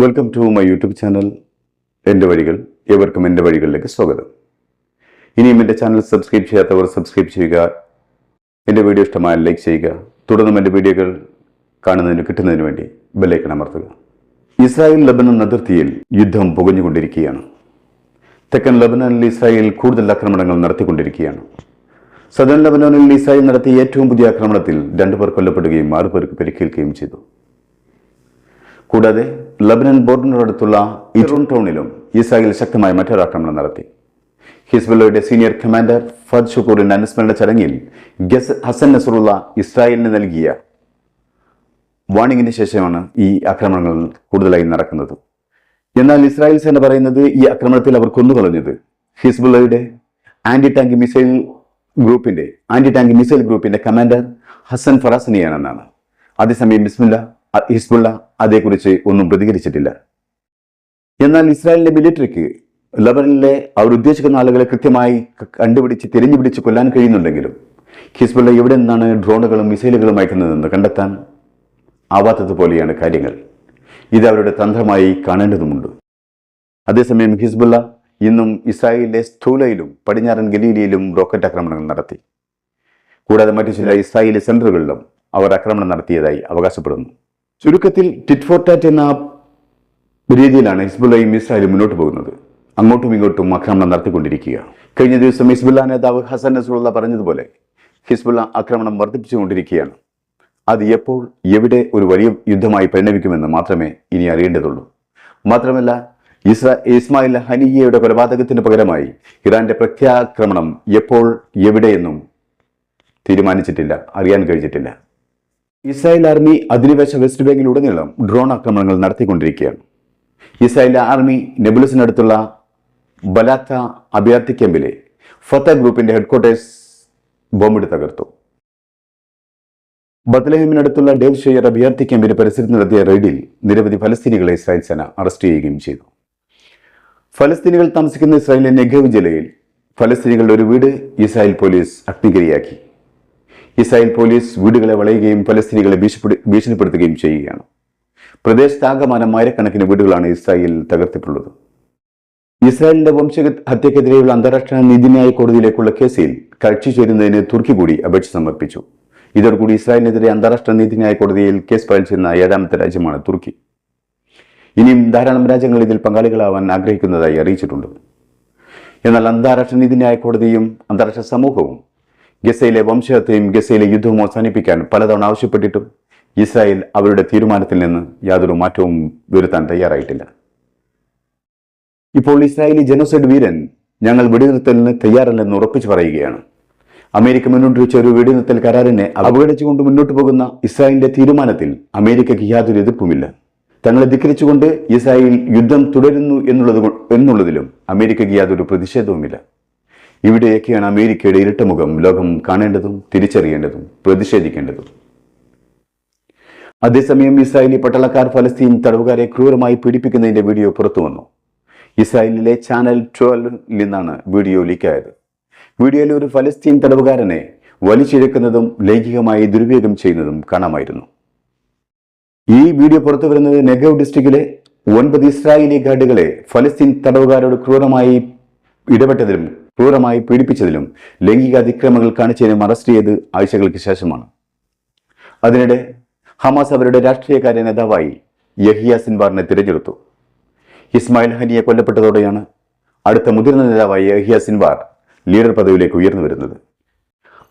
Welcome to my YouTube channel എന്റെ വഴികൾ ഏവർക്കും എന്റെ വഴികളിലേക്ക് സ്വാഗതം. ഇനിയും എന്റെ ചാനൽ സബ്സ്ക്രൈബ് ചെയ്യാത്തവർ സബ്സ്ക്രൈബ് ചെയ്യുക എന്റെ വീഡിയോ ഇഷ്ടമായാൽ ലൈക്ക് ചെയ്യുക തുടർന്നും എന്റെ വീഡിയോകൾ കാണുന്നതിന് കിട്ടുന്നതിന് വേണ്ടി ബെല്ലൈക്കൺ അമർത്തുക. ഇസ്രായേൽ ലബനൻ അതിർത്തിയിൽ യുദ്ധം പുകഞ്ഞുകൊണ്ടിരിക്കുകയാണ്. തെക്കൻ ലബനനിൽ ഇസ്രായേൽ കൂടുതൽ ആക്രമണങ്ങൾ നടത്തിക്കൊണ്ടിരിക്കുകയാണ്. സദൻ ലബനനിൽ ഇസ്രായേൽ നടത്തിയ ഏറ്റവും പുതിയ ആക്രമണത്തിൽ രണ്ടുപേർ കൊല്ലപ്പെടുകയും ആറുപേർക്ക് പരിക്കേൽക്കുകയും ചെയ്തു. കൂടാതെ ലബനൻ ബോർഡിനോടടുത്തുള്ള ഇറൂൺ ടൗണിലും ഇസ്രായേൽ ശക്തമായ മറ്റൊരു ആക്രമണം നടത്തി. ഹിസ്ബുല്ലയുടെ സീനിയർ കമാൻഡർ ഫദ് ഷുക്കൂറിന്റെ അനുസ്മരണ ചടങ്ങിൽ ഗസ് ഹസൻ നസറുള്ള ഇസ്രായേലിന് നൽകിയ വാണിംഗിന് ശേഷമാണ് ഈ ആക്രമണങ്ങൾ കൂടുതലായി നടക്കുന്നത്. എന്നാൽ ഇസ്രായേൽ സേന പറയുന്നത് ഈ ആക്രമണത്തിൽ അവർ കൊന്നുകളഞ്ഞത് ഹിസ്ബുള്ളയുടെ ആന്റി ടാങ്ക് മിസൈൽ ഗ്രൂപ്പിന്റെ ആന്റി ടാങ്ക് മിസൈൽ ഗ്രൂപ്പിന്റെ കമാൻഡർ ഹസൻ ഫറാസിനിയാണെന്നാണ്. അതേസമയം ബിസ്മില്ല ഹിസ്ബുള്ള അതേക്കുറിച്ച് ഒന്നും പ്രതികരിച്ചിട്ടില്ല. എന്നാൽ ഇസ്രായേലിന്റെ മിലിറ്ററിക്ക് ലബനിലെ അവർ ഉദ്ദേശിക്കുന്ന ആളുകളെ കൃത്യമായി കണ്ടുപിടിച്ച് തിരഞ്ഞുപിടിച്ച് കൊല്ലാൻ കഴിയുന്നുണ്ടെങ്കിലും ഹിസ്ബുള്ള എവിടെ നിന്നാണ് ഡ്രോണുകളും മിസൈലുകളും അയക്കുന്നതെന്ന് കണ്ടെത്താൻ ആവാത്തതുപോലെയാണ് കാര്യങ്ങൾ. ഇത് അവരുടെ തന്ത്രമായി കാണേണ്ടതുമുണ്ട്. അതേസമയം ഹിസ്ബുള്ള ഇന്നും ഇസ്രായേലിലെ സ്ഥൂലയിലും പടിഞ്ഞാറൻ ഗലീലിയിലും റോക്കറ്റ് ആക്രമണങ്ങൾ നടത്തി. കൂടാതെ മറ്റു ചില ഇസ്രായേലി സെന്ററുകളിലും അവർ ആക്രമണം നടത്തിയതായി അവകാശപ്പെടുന്നു. ചുരുക്കത്തിൽ ടിറ്റ് ഫോർ ടാറ്റ് എന്ന രീതിയിലാണ് ഹിസ്ബുല്ലയും ഇസ്രായേലും മുന്നോട്ട് പോകുന്നത്. അങ്ങോട്ടും ഇങ്ങോട്ടും ആക്രമണം നടത്തിക്കൊണ്ടിരിക്കുക. കഴിഞ്ഞ ദിവസം ഹിസ്ബുല്ല നേതാവ് ഹസൻ നസുള്ള പറഞ്ഞതുപോലെ ഹിസ്ബുല്ല ആക്രമണം വർദ്ധിപ്പിച്ചുകൊണ്ടിരിക്കുകയാണ്. അത് എപ്പോൾ എവിടെ ഒരു വലിയ യുദ്ധമായി പരിണമിക്കുമെന്ന് മാത്രമേ ഇനി അറിയേണ്ടതുള്ളൂ. മാത്രമല്ല ഇസ്രാ ഇസ്മായിൽ ഹനിയയുടെ കൊലപാതകത്തിന് പകരമായി ഇറാന്റെ പ്രത്യാക്രമണം എപ്പോൾ എവിടെയെന്നും തീരുമാനിച്ചിട്ടില്ല അറിയാൻ കഴിഞ്ഞിട്ടില്ല. ഇസ്രായേൽ ആർമി അധിനിവേശ വെസ്റ്റ് ബാങ്കിലുടനീളം ഡ്രോൺ ആക്രമണങ്ങൾ നടത്തിക്കൊണ്ടിരിക്കുകയാണ്. ഇസ്രായേൽ ആർമി നെബുലസിനടുത്തുള്ള ബലാത്ത അഭയാർത്ഥി ക്യാമ്പിലെ ഫത്ത ഗ്രൂപ്പിന്റെ ഹെഡ്ക്വാർട്ടേഴ്സ് ബോംബിട്ട് തകർത്തു ബത്ലഹേമിനടുത്തുള്ള ഡേവ് ഷെയർ അഭയാർത്ഥി ക്യാമ്പിന് പരിസരത്ത് നടത്തിയ റെയ്ഡിൽ നിരവധി ഫലസ്തീനികളെ ഇസ്രായേൽ സേന അറസ്റ്റ് ചെയ്യുകയും ചെയ്തു. ഫലസ്തീനികൾ താമസിക്കുന്ന ഇസ്രായേലിലെ നെഗവ് ജില്ലയിൽ ഫലസ്തീനികളുടെ ഒരു വീട് ഇസ്രായേൽ പോലീസ് അഗ്നികരിയാക്കി ഇസ്രായേൽ പോലീസ് വീടുകളെ വളയുകയും ഭീഷണിപ്പെടു- ഭീഷണിപ്പെടുത്തുകയും ചെയ്യുകയാണ്. പ്രദേശത്താകമാനം ആയിരക്കണക്കിന് വീടുകളാണ് ഇസ്രായേൽ തകർത്തിട്ടുള്ളത്. ഇസ്രായേലിന്റെ വംശഹത്യക്കെതിരെയുള്ള അന്താരാഷ്ട്ര നീതിന്യായ കോടതിയിലേക്കുള്ള കേസിൽ കക്ഷി ചേരുന്നതിന് തുർക്കി കൂടി അപേക്ഷ സമർപ്പിച്ചു. ഇതോടുകൂടി ഇസ്രായേലിനെതിരെ അന്താരാഷ്ട്ര നീതിന്യായ കോടതിയിൽ കേസ് ഫയൽ ചെയ്യുന്ന ഏഴാമത്തെ രാജ്യമാണ് തുർക്കി. ഇനിയും ധാരാളം രാജ്യങ്ങൾ ഇതിൽ പങ്കാളികളാവാൻ ആഗ്രഹിക്കുന്നതായി അറിയിച്ചിട്ടുണ്ട്. എന്നാൽ അന്താരാഷ്ട്ര നീതിന്യായ കോടതിയും അന്താരാഷ്ട്ര സമൂഹവും ഗസയിലെ വംശഹത്യയും ഗസയിലെ യുദ്ധവും അവസാനിപ്പിക്കാൻ പലതവണ ആവശ്യപ്പെട്ടിട്ടും ഇസ്രായേൽ അവരുടെ തീരുമാനത്തിൽ നിന്ന് യാതൊരു മാറ്റവും വരുത്താൻ തയ്യാറായിട്ടില്ല. ഇപ്പോൾ ഇസ്രായേലി ജനോസൈഡ് വീരൻ ഞങ്ങൾ വെടിനിർത്തലിന് തയ്യാറല്ലെന്ന് ഉറപ്പിച്ചു പറയുകയാണ്. അമേരിക്ക മുന്നോട്ട് വെച്ച ഒരു വെടിനിർത്തൽ കരാറിനെ അവഗണിച്ചുകൊണ്ട് മുന്നോട്ട് പോകുന്ന ഇസ്രായേലിന്റെ തീരുമാനത്തിൽ അമേരിക്കയ്ക്ക് യാതൊരു എതിർപ്പുമില്ല. തങ്ങളെ ധിക്കരിച്ചുകൊണ്ട് ഇസ്രായേൽ യുദ്ധം തുടരുന്നു എന്നുള്ളത് എന്നുള്ളതിലും അമേരിക്കയ്ക്ക് യാതൊരു പ്രതിഷേധവുമില്ല. ഇവിടെയൊക്കെയാണ് അമേരിക്കയുടെ ഇരട്ടമുഖം ലോകം കാണേണ്ടതും തിരിച്ചറിയേണ്ടതും പ്രതിഷേധിക്കേണ്ടതും. അതേസമയം ഇസ്രായേലി പട്ടാളക്കാർ ഫലസ്തീൻ തടവുകാരെ ക്രൂരമായി പീഡിപ്പിക്കുന്നതിന്റെ വീഡിയോ പുറത്തു വന്നു ഇസ്രായേലിലെ ചാനൽ ട്വൽവിൽ നിന്നാണ് വീഡിയോ ലീക്കായത്. വീഡിയോയിൽ ഒരു ഫലസ്തീൻ തടവുകാരനെ വലിച്ചിഴക്കുന്നതും ലൈംഗികമായി ദുരുപയോഗം ചെയ്യുന്നതും കാണാമായിരുന്നു. ഈ വീഡിയോ പുറത്തു വരുന്നത് നെഗവ് ഡിസ്ട്രിക്റ്റിലെ ഒൻപത് ഇസ്രായേലി ഗാർഡുകളെ ഫലസ്തീൻ തടവുകാരോട് ക്രൂരമായി ഇടപെട്ടതിലും ക്രൂരമായി പീഡിപ്പിച്ചതിലും ലൈംഗിക അതിക്രമങ്ങൾ കാണിച്ചതിനും അറസ്റ്റ് ചെയ്ത് ആഴ്ചകൾക്ക് ശേഷമാണ്. അതിനിടെ ഹമാസ് അവരുടെ രാഷ്ട്രീയകാര്യ നേതാവായി യഹിയ സിൻവാറിനെ തിരഞ്ഞെടുത്തു. ഇസ്മായിൽ ഹനിയെ കൊല്ലപ്പെട്ടതോടെയാണ് അടുത്ത മുതിർന്ന നേതാവായി യഹിയ സിൻവാർ ലീഡർ പദവിയിലേക്ക് ഉയർന്നു വരുന്നത്.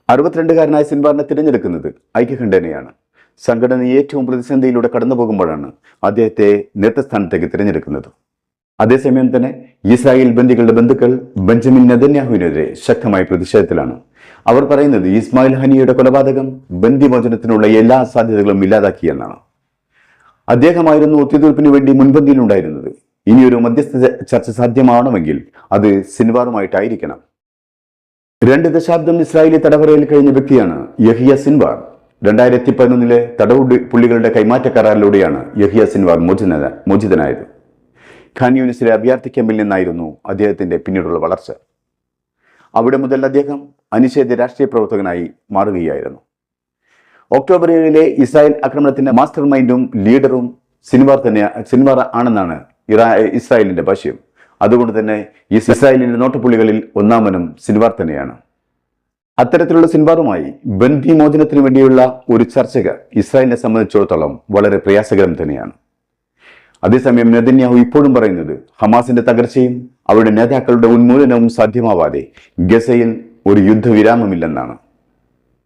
അറുപത്തിരണ്ടുകാരനായ സിൻവാറിനെ തിരഞ്ഞെടുക്കുന്നത് ഐക്യകണ്ഠേനയാണ് സംഘടന ഏറ്റവും പ്രതിസന്ധിയിലൂടെ കടന്നു പോകുമ്പോഴാണ് അദ്ദേഹത്തെ നേതൃസ്ഥാനത്തേക്ക് തിരഞ്ഞെടുക്കുന്നത്. അതേസമയം തന്നെ ഇസ്രായേൽ ബന്ദികളുടെ ബന്ധുക്കൾ ബെഞ്ചമിൻ നെതന്യാഹുവിനെതിരെ ശക്തമായ പ്രതിഷേധത്തിലാണ്. അവർ പറയുന്നത് ഇസ്മായിൽ ഹനിയുടെ കൊലപാതകം ബന്ദിമോചനത്തിനുള്ള എല്ലാ സാധ്യതകളും ഇല്ലാതാക്കിയെന്നാണ് അദ്ദേഹമായിരുന്നു ഒത്തുതീർപ്പിന് വേണ്ടി മുൻപന്തിയിലുണ്ടായിരുന്നത് ഇനിയൊരു മധ്യസ്ഥ ചർച്ച സാധ്യമാവണമെങ്കിൽ അത് സിൻവാറുമായിട്ടായിരിക്കണം. രണ്ട് ദശാബ്ദം ഇസ്രായേലി തടവറയിൽ കഴിഞ്ഞ വ്യക്തിയാണ് യഹിയ സിൻവാർ. രണ്ടായിരത്തി പതിനൊന്നിലെ തടവ് പുള്ളികളുടെ കൈമാറ്റ കരാറിലൂടെയാണ് യഹിയ സിൻവാർ മോചിത മോചിതനായത്. ഖാൻ യൂണിസിലെ അഭയാർത്ഥി ക്യാമ്പിൽ നിന്നായിരുന്നു അദ്ദേഹത്തിന്റെ പിന്നീടുള്ള വളർച്ച. അവിടെ മുതൽ അദ്ദേഹം അനിഷേധ രാഷ്ട്രീയ പ്രവർത്തകനായി മാറുകയായിരുന്നു. ഒക്ടോബർ ഏഴിലെ ഇസ്രായേൽ ആക്രമണത്തിന്റെ മാസ്റ്റർ മൈൻഡും ലീഡറും സിനിമാർ തന്നെ സിനിമ ആണെന്നാണ് ഇറാ ഇസ്രായേലിന്റെ ഭാഷ്യം. അതുകൊണ്ട് തന്നെ ഈ ഇസ്രായേലിന്റെ നോട്ടപ്പുള്ളികളിൽ ഒന്നാമനും സിൻവാർ തന്നെയാണ്. അത്തരത്തിലുള്ള സിൻവാറുമായി ബന്ദി മോചനത്തിന് വേണ്ടിയുള്ള ഒരു ചർച്ചകൾ ഇസ്രായേലിനെ സംബന്ധിച്ചിടത്തോളം വളരെ പ്രയാസകരം തന്നെയാണ്. അതേസമയം നെതന്യാഹു ഇപ്പോഴും പറയുന്നത് ഹമാസിന്റെ തകർച്ചയും അവരുടെ നേതാക്കളുടെ ഉന്മൂലനവും സാധ്യമാവാതെ ഗസയിൽ ഒരു യുദ്ധവിരാമമില്ലെന്നാണ്.